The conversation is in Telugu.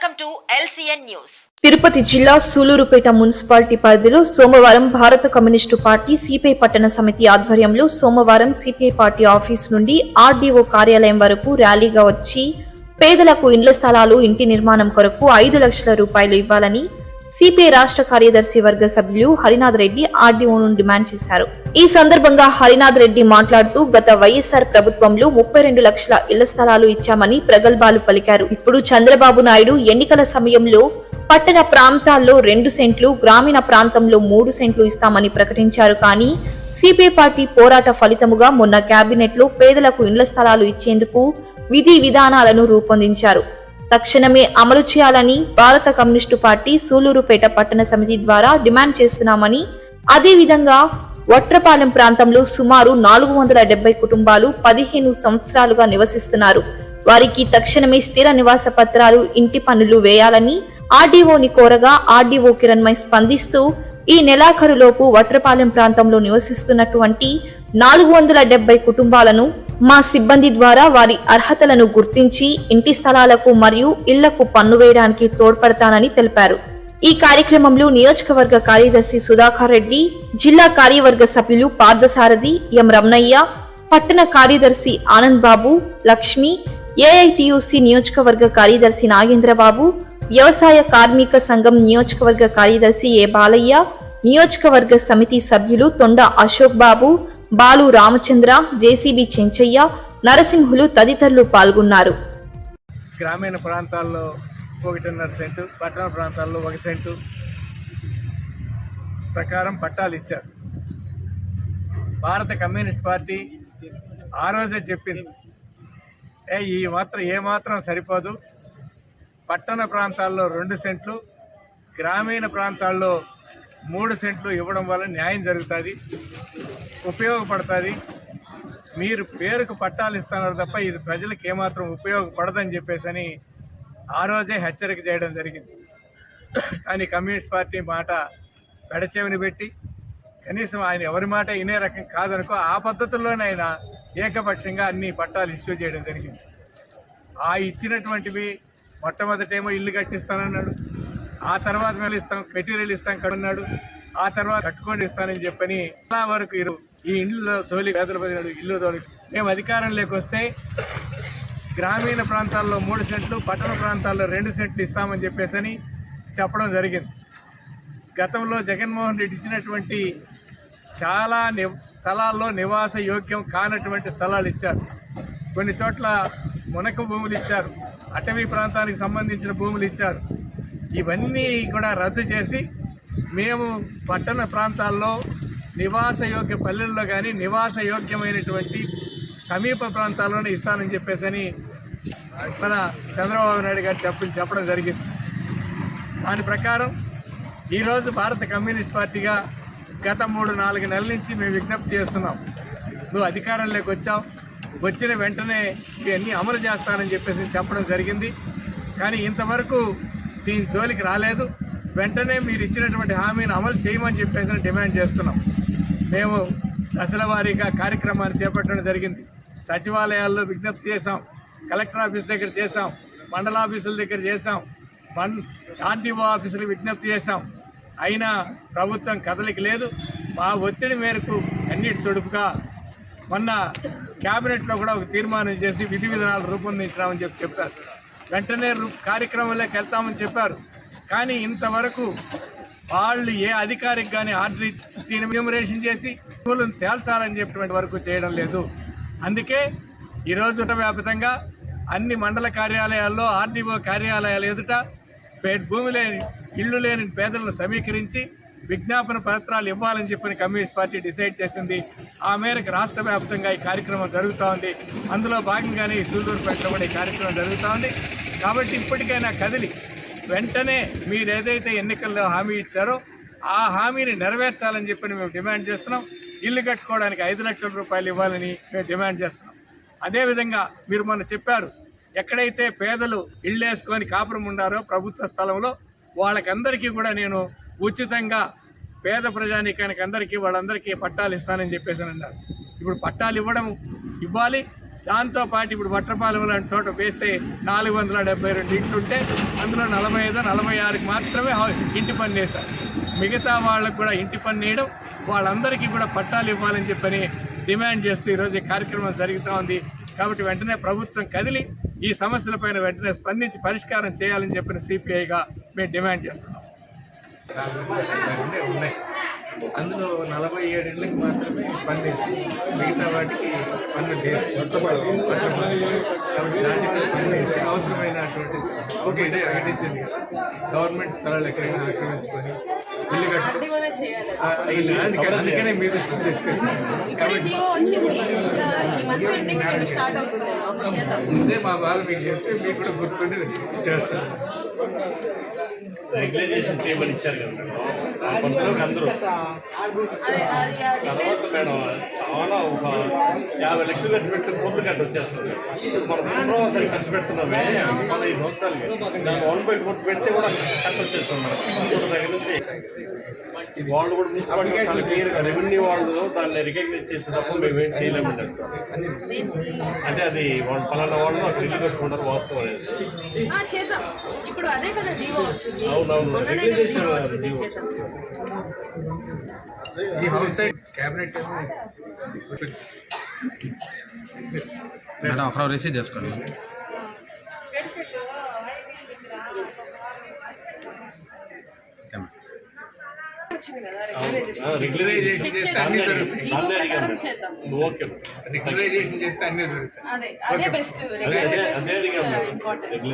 Welcome to LCN news Tirupati జిల్లా సూలూరుపేట మున్సిపాలిటీ పరిధిలో సోమవారం భారత కమ్యూనిస్టు పార్టీ సిపిఐ పట్టణ సమితి ఆధ్వర్యంలో సోమవారం సిపిఐ పార్టీ ఆఫీస్ నుండి ఆర్డీఓ కార్యాలయం వరకు ర్యాలీగా వచ్చి పేదలకు ఇండ్ల స్థలాలు ఇంటి నిర్మాణం కొరకు ఐదు లక్షల రూపాయలు ఇవ్వాలని సిపిఐ రాష్ట్ర కార్యదర్శి వర్గ సభ్యులు హరినాథ్ రెడ్డి ఆర్డీఓను డిమాండ్ చేశారు. ఈ సందర్భంగా హరినాథ్ రెడ్డి మాట్లాడుతూ గత వైఎస్ఆర్ ప్రభుత్వంలో ముప్పై రెండు లక్షల ఇళ్ళ స్థలాలు ఇచ్చామని ప్రగల్భాలు పలికారు. ఇప్పుడు చంద్రబాబు నాయుడు ఎన్నికల సమయంలో పట్టణ ప్రాంతాల్లో రెండు సెంట్లు గ్రామీణ ప్రాంతంలో మూడు సెంట్లు ఇస్తామని ప్రకటించారు. కానీ సిపిఐ పార్టీ పోరాట ఫలితముగా మొన్న కేబినెట్లో పేదలకు ఇండ్ల స్థలాలు ఇచ్చేందుకు విధి విధానాలను రూపొందించారు. తక్షణమే అమలు చేయాలని భారత కమ్యూనిస్టు పార్టీ సూలూరుపేట పట్టణ సమితి ద్వారా డిమాండ్ చేస్తున్నామని అదేవిధంగా వట్రపాలెం ప్రాంతంలో సుమారు నాలుగు వందల డెబ్బై కుటుంబాలు పదిహేను సంవత్సరాలుగా నివసిస్తున్నారు. వారికి తక్షణమే స్థిర నివాస పత్రాలు ఇంటి పనులు వేయాలని ఆర్డీఓని కోరగా ఆర్డీఓ కిరణ్మై స్పందిస్తూ ఈ నెలాఖరులోపు వట్రపాలెం ప్రాంతంలో నివసిస్తున్నటువంటి నాలుగు వందల డెబ్బై కుటుంబాలను మా సిబ్బంది ద్వారా వారి అర్హతలను గుర్తించి ఇంటి స్థలాలకు మరియు ఇళ్ళకు పన్ను వేయడానికి తోడ్పడతానని తెలిపారు. ఈ కార్యక్రమంలో నియోజకవర్గ కార్యదర్శి సుధాకర్ రెడ్డి జిల్లా కార్యవర్గ సభ్యులు పార్థసారథి ఎం రమణయ్య పట్టణ కార్యదర్శి ఆనంద్ బాబు లక్ష్మి ఏఐటియుసి నియోజకవర్గ కార్యదర్శి నాగేంద్రబాబు వ్యవసాయ కార్మిక సంఘం నియోజకవర్గ కార్యదర్శి ఏ బాలయ్య నియోజకవర్గ సమితి సభ్యులు తొండ అశోక్ బాబు బాలు రామచంద్ర జేసీబీ చెంచయ్య నరసింహులు తదితరులు పాల్గొన్నారు. గ్రామీణ ప్రాంతాల్లో ఒకటిన్నర సెంటు పట్టణ ప్రాంతాల్లో ఒక సెంటు ప్రకారం పట్టాలు ఇచ్చారు. భారత కమ్యూనిస్ట్ పార్టీ ఆ రోజే చెప్పింది ఏ ఈ మాత్రం ఏ మాత్రం సరిపోదు పట్టణ ప్రాంతాల్లో రెండు సెంట్లు గ్రామీణ ప్రాంతాల్లో మూడు సెంట్లు ఇవ్వడం వల్ల న్యాయం జరుగుతుంది ఉపయోగపడుతుంది. మీరు పేరుకు పట్టాలు ఇస్తున్నారు తప్ప ఇది ప్రజలకు ఏమాత్రం ఉపయోగపడదని చెప్పేసి అని ఆ రోజే హెచ్చరిక చేయడం జరిగింది. కానీ కమ్యూనిస్ట్ పార్టీ మాట పెడచెవిని పెట్టి కనీసం ఆయన ఎవరి మాట ఇనే రకం కాదనుకో ఆ పద్ధతుల్లోనైనా ఏకపక్షంగా అన్ని పట్టాలు ఇష్యూ చేయడం జరిగింది. ఆ ఇచ్చినటువంటివి మొట్టమొదటేమో ఇల్లు కట్టిస్తానన్నాడు. ఆ తర్వాత మేము ఇస్తాం మెటీరియల్ ఇస్తాం కడున్నాడు ఆ తర్వాత కట్టుకొని ఇస్తానని చెప్పని చాలా వరకు ఇరు ఈ ఇండ్లలో తోలి పేదల పదినాడు ఇల్లు తోలి. మేము అధికారం లేకొస్తే గ్రామీణ ప్రాంతాల్లో మూడు సెంట్లు పట్టణ ప్రాంతాల్లో రెండు సెంట్లు ఇస్తామని చెప్పేసి చెప్పడం జరిగింది. గతంలో జగన్మోహన్ రెడ్డి ఇచ్చినటువంటి చాలా ని స్థలాల్లో నివాస యోగ్యం కానటువంటి స్థలాలు ఇచ్చారు. కొన్ని చోట్ల మునక భూములు ఇచ్చారు. అటవీ ప్రాంతానికి సంబంధించిన భూములు ఇచ్చారు. ఇవన్నీ కూడా రద్దు చేసి మేము పట్టణ ప్రాంతాల్లో నివాస యోగ్య పల్లెల్లో కానీ నివాస యోగ్యమైనటువంటి సమీప ప్రాంతాల్లోనే ఇస్తానని చెప్పేసి మన చంద్రబాబు నాయుడు గారు చెప్పి చెప్పడం జరిగింది. దాని ప్రకారం ఈరోజు భారత కమ్యూనిస్ట్ పార్టీగా గత మూడు నాలుగు నెలల నుంచి మేము విజ్ఞప్తి చేస్తున్నాం. నువ్వు అధికారంలోకి వచ్చావు. వచ్చిన వెంటనే ఇవన్నీ అమలు చేస్తానని చెప్పేసి చెప్పడం జరిగింది. కానీ ఇంతవరకు దీని జోలికి రాలేదు. వెంటనే మీరు ఇచ్చినటువంటి హామీని అమలు చేయమని చెప్పేసి డిమాండ్ చేస్తున్నాం. మేము దశల వారీగా కార్యక్రమాన్ని చేపట్టడం జరిగింది. సచివాలయాల్లో విజ్ఞప్తి చేశాం. కలెక్టర్ ఆఫీస్ దగ్గర చేశాం. మండల ఆఫీసుల దగ్గర చేశాం. మన్ ఆర్డీఓ ఆఫీసులు విజ్ఞప్తి చేశాం. అయినా ప్రభుత్వం కదలిక లేదు. మా ఒత్తిడి మేరకు అన్నిటి తొడుపుగా మొన్న క్యాబినెట్లో కూడా ఒక తీర్మానం చేసి విధి విధానాలు రూపొందించామని చెప్పి చెప్పారు. వెంటనే కార్యక్రమంలోకి వెళ్తామని చెప్పారు. కానీ ఇంతవరకు వాళ్ళు ఏ అధికారికి కానీ ఆర్డర్ దీని చేసి స్కూళ్ళను తేల్చాలని చెప్పినటువంటి వరకు చేయడం లేదు. అందుకే ఈరోజు వ్యాప్తంగా అన్ని మండల కార్యాలయాల్లో ఆర్డీఓ కార్యాలయాల ఎదుట పే- భూమి లేని ఇల్లు లేని పేదలను సమీకరించి విజ్ఞాపన పత్రాలు ఇవ్వాలని చెప్పిన కమ్యూనిస్ట్ పార్టీ డిసైడ్ చేసింది. ఆ మేరకు రాష్ట్ర వ్యాప్తంగా ఈ కార్యక్రమం జరుగుతూ ఉంది. అందులో భాగంగానే ఈ సూళ్ళూరుపేటలో కూడా ఈ కార్యక్రమం జరుగుతూ ఉంది. కాబట్టి ఇప్పటికైనా కదిలి వెంటనే మీరు ఏదైతే ఎన్నికల్లో హామీ ఇచ్చారో ఆ హామీని నెరవేర్చాలని చెప్పి మేము డిమాండ్ చేస్తున్నాం. ఇల్లు కట్టుకోవడానికి ఐదు లక్షల రూపాయలు ఇవ్వాలని మేము డిమాండ్ చేస్తున్నాం. అదేవిధంగా మీరు మొన్న చెప్పారు ఎక్కడైతే పేదలు ఇళ్ళు వేసుకొని కాపురం ఉండారో ప్రభుత్వ స్థలంలో వాళ్ళకందరికీ కూడా నేను ఉచితంగా పేద ప్రజానీకానికి అందరికీ వాళ్ళందరికీ పట్టాలు ఇస్తానని చెప్పేసి అన్నారు. ఇప్పుడు పట్టాలు ఇవ్వడం ఇవ్వాలి. దాంతోపాటు ఇప్పుడు వట్రపాలెం లాంటి చోట వేస్తే నాలుగు వందల డెబ్బై రెండు ఇంట్లుంటే అందులో నలభై ఐదు నలభై ఆరుకి మాత్రమే ఇంటి పని వేశారు. మిగతా వాళ్ళకు కూడా ఇంటి పని వేయడం వాళ్ళందరికీ కూడా పట్టాలు ఇవ్వాలని చెప్పని డిమాండ్ చేస్తూ ఈరోజు ఈ కార్యక్రమం జరుగుతూ ఉంది. కాబట్టి వెంటనే ప్రభుత్వం కదిలి ఈ సమస్యలపైన వెంటనే స్పందించి పరిష్కారం చేయాలని చెప్పిన సిపిఐగా మేము డిమాండ్ చేస్తున్నాం. ఉన్నాయి. అందులో నలభై ఏడు ఇళ్ళకి మాత్రమే పన్ను వేసింది. మిగతా వాటికి పన్ను అవసరమైనటువంటి ఓకే ఇదే. ప్రకటించింది. గవర్నమెంట్ స్థలాలు ఎక్కడైనా ఆక్రమించుకొని ఇల్లు కట్టు అందుకని మీరు చేద్దాం. ముందే మా బాధ మీకు చెప్తే మీకు కూడా గుర్తుండి చేస్తాను. రెగ్యులైజేషన్ చేయమని ఇచ్చారు కదా మేడం. అందరూ. అదే అది ఆ తర్వాత మేడం చాలా ఒక యాభై లక్షలు ఖర్చు పెట్టి కోట్లు కట్ట వచ్చేస్తుంది. మనం పునరావాసాలు ఖర్చు పెడుతున్నామే మన ఈ సంవత్సరాలకి దాన్ని వన్ బై కొట్టు పెడితే కూడా కట్ట వచ్చేస్తుంది ఇంకోటి దగ్గర నుంచి. వాళ్ళు కూడా మున్సిపాలిటీ చాలా క్లియర్గా రెవెన్యూ వాళ్ళు దాన్ని రికగ్నైజ్ చేసే తప్ప మేము ఏం చేయలేమండి. అంటే అది వాళ్ళు పలానా వాళ్ళు అక్కడ ఇల్లు కట్టుకుంటారు వాస్తవం అనేది. ఆ, చేద్దాం. ఇప్పుడు అదే కదా జీవో వచ్చింది. ఈ హౌస్ సైడ్ క్యాబినెట్ మేడం ఒకరు రిసీవ్ చేసుకోండి. రెగ్యులరైజేషన్ చేస్తే. అన్ని దొరుకుతాయి. ఓకే రెగ్యులరైజేషన్ చేస్తే అన్ని దొరుకుతాయి. అదే అదే బెస్ట్ ఇంపార్టెంట్